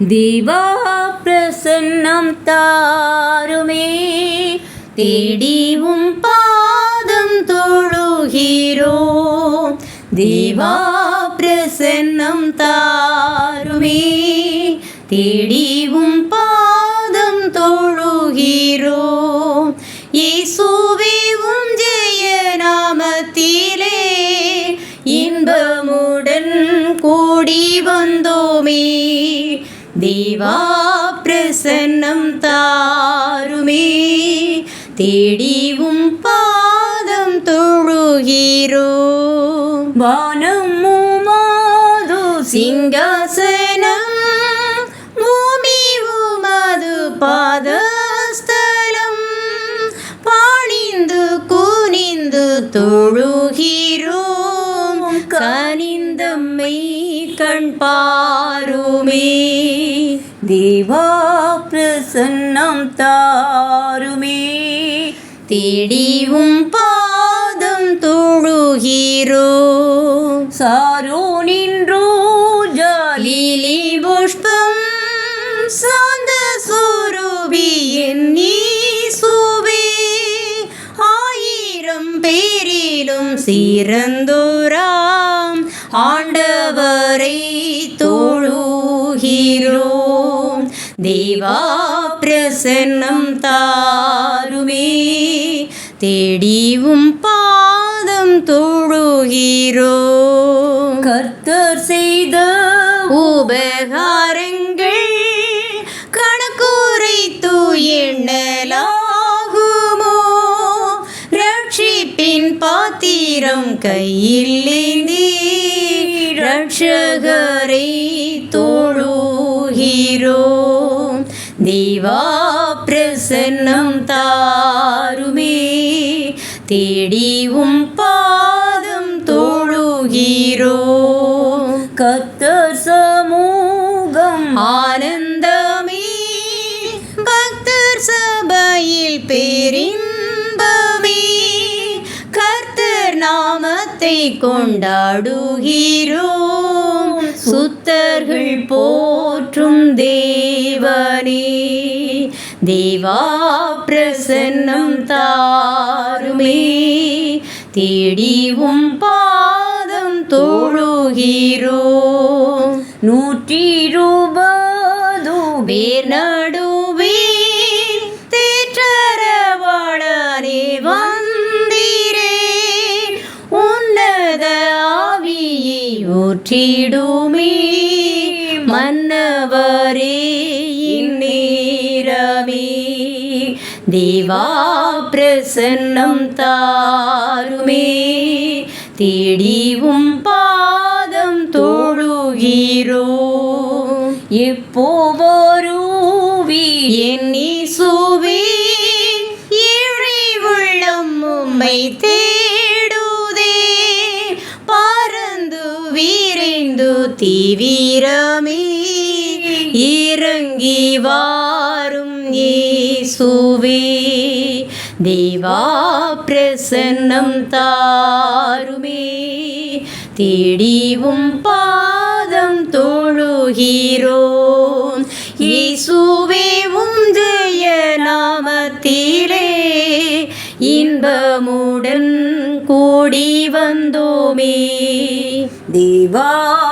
தேவா பிரசன்னம் தாருமே தேடிவும் பாதம் தொழுகிறோம் தேவா பிரசன்னம் தாருமே தேடிவும் பாதம் தொழுகிறோம் இயேசுவே உம் ஜெய நாமத்திலே தேவா பிரசன்னம் தாருமே தேடிவும் பாதம் தொழுகிறோ. வானம் உமாது சிங்காசனம் பூமி உமது பாதஸ்தலம் பாணிந்து குனிந்து தொழுகிறோ. கண் பாருமே. தேவா பிரசன்னம் தாருமே. தேடியும் பாதம் தொழுகிறோ. சாரோ நின்றோ ஜாலிலி புஷ்பம் சாந்த சுரூபி என்னீசுவே ஆயிரம் பேரிலும் சிறந்தோராம். ஆண்டவரை தொழுகிறோம். தேவா பிரசன்னம் தாருமே. தேடிவும் பாதம் தொழுகிறோம். கர்த்தர் செய்த உபகாரங்கள் கணக்குரைத்து எண்ணலாகுமோ ரட்சிப்பின் பாத்திரம் கையில் ஏந்தி ரட்சகரை தொழுகிறோம் தேவா பிரசன்னம் தாருமே. தேடிவும் பாதம் தொழுகிறோம் கத்தர் சமூகம் ஆனந்தமே. பக்தர் சபையில் பேரின் கொண்டாடுகிறோம் சுத்தர்கள் போற்றும் தேவனே தேவா பிரசன்னம் தாருமே. தேடிவும் பாதம் தொழுகிறோம் நூற்றி ரூபது பேர் நடுவே தேற்றரவாளரே ஊற்றிடுமே மன்னவரே இந்நேரமே தேவா பிரசன்னம் தாருமே தேடிவும் பாதம் தோழுகிறோ எப்போ வருவி எண்ணி சுவே ஏழை உள்ளம் உம்மை தீவிரமே இறங்கி வாரும் இயேசுவே. தேவா பிரசன்னம் தாருமே. தேடிவும் பாதம் தொழுகிறோம் இயேசுவே உம் நாமத்திலே இன்பமுடன் கூடி வந்தோமே. தேவா